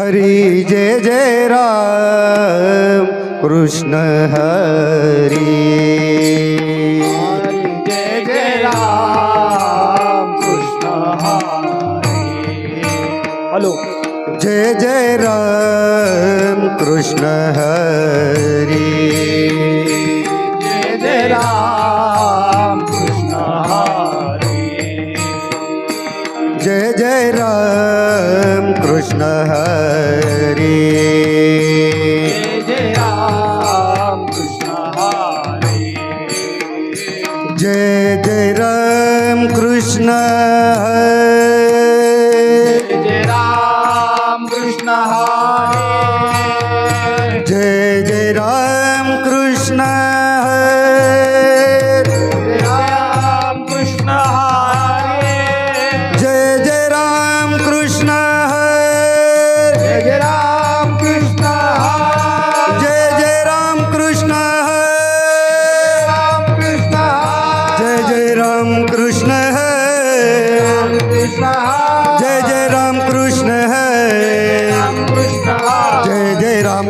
हरी जय जय राम कृष्ण हरि। जय जय राम कृष्ण हरि। हेलो। जय जय राम कृष्ण हरी।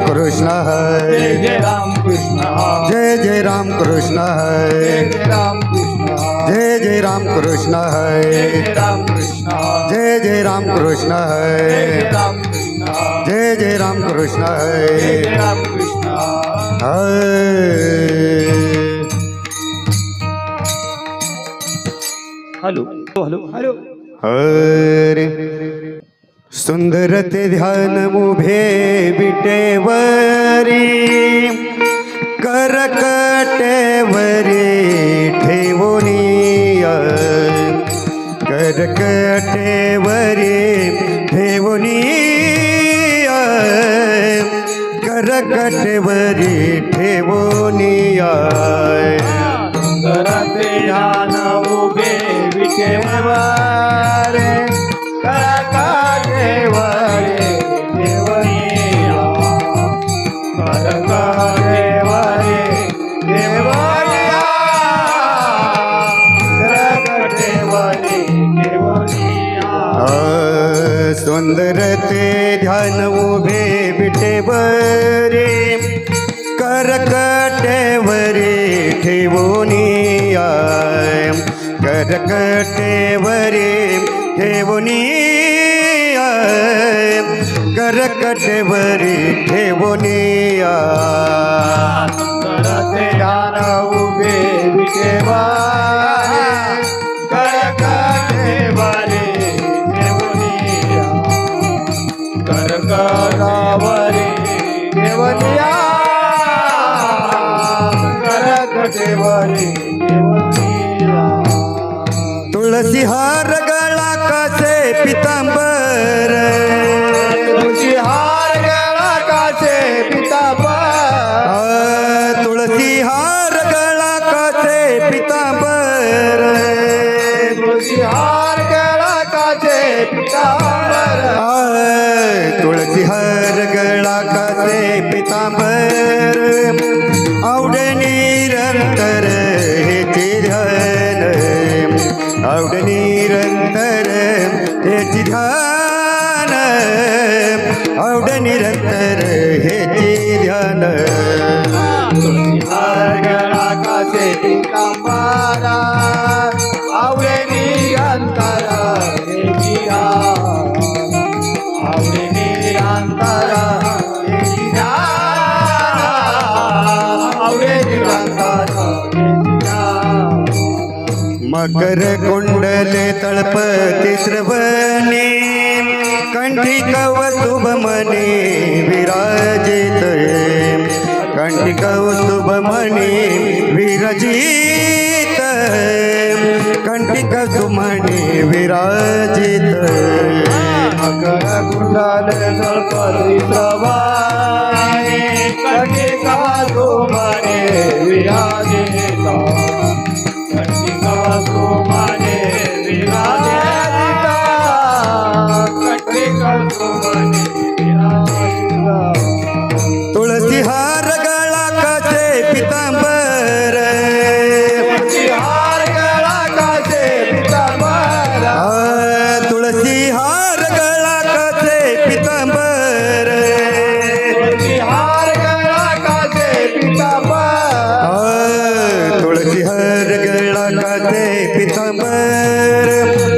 कृष्ण जय जय राम कृष्ण जय जय राम कृष्ण जय राम कृष्ण जय जय राम कृष्ण जय राम कृष्ण जय जय राम कृष्ण राम कृष्ण जय जय राम कृष्ण जय Ram Krishna hello hello hello Hare सुंदर ते ध्यान उभे विटेवरी करकटेवरी ठेवुनिया करकटेवरी ठेवुनिया करकटेवरी ठेवुनिया सुंदरते ध्यान उभे विटेवरे ध्यान उभे विटेवरे करकटेवरे ठेवुनिया करकटेवरे ठेवुनिया करकटेवरे ठेवुनिया सुंदरते ध्यान उभे देवरे तुलसी हार गला कसे पीताम्बर तुलसी हार गला कसे पीताम्बर तुलसी हार गला कसे पीताम्बर तुलसी हार गला कसे पीताम्बर तुलसी हार गला कसे पीताम्बर निरंतर हेचे ध्यान आवड निरंतर हेचे ध्यान आवड निरंतर हेचे ध्यान तुझी हार मकर कुंडले तळपती श्रवणे. कंठी कौस्तुभ मने विराजित कंठी कौस्तुभ मने विरजित कंठी कौस्तुभ मने विराजित मकर कुंडले जळपती प्रवाहे कटिका तुमाने विराजिता Permítanme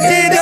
Legend.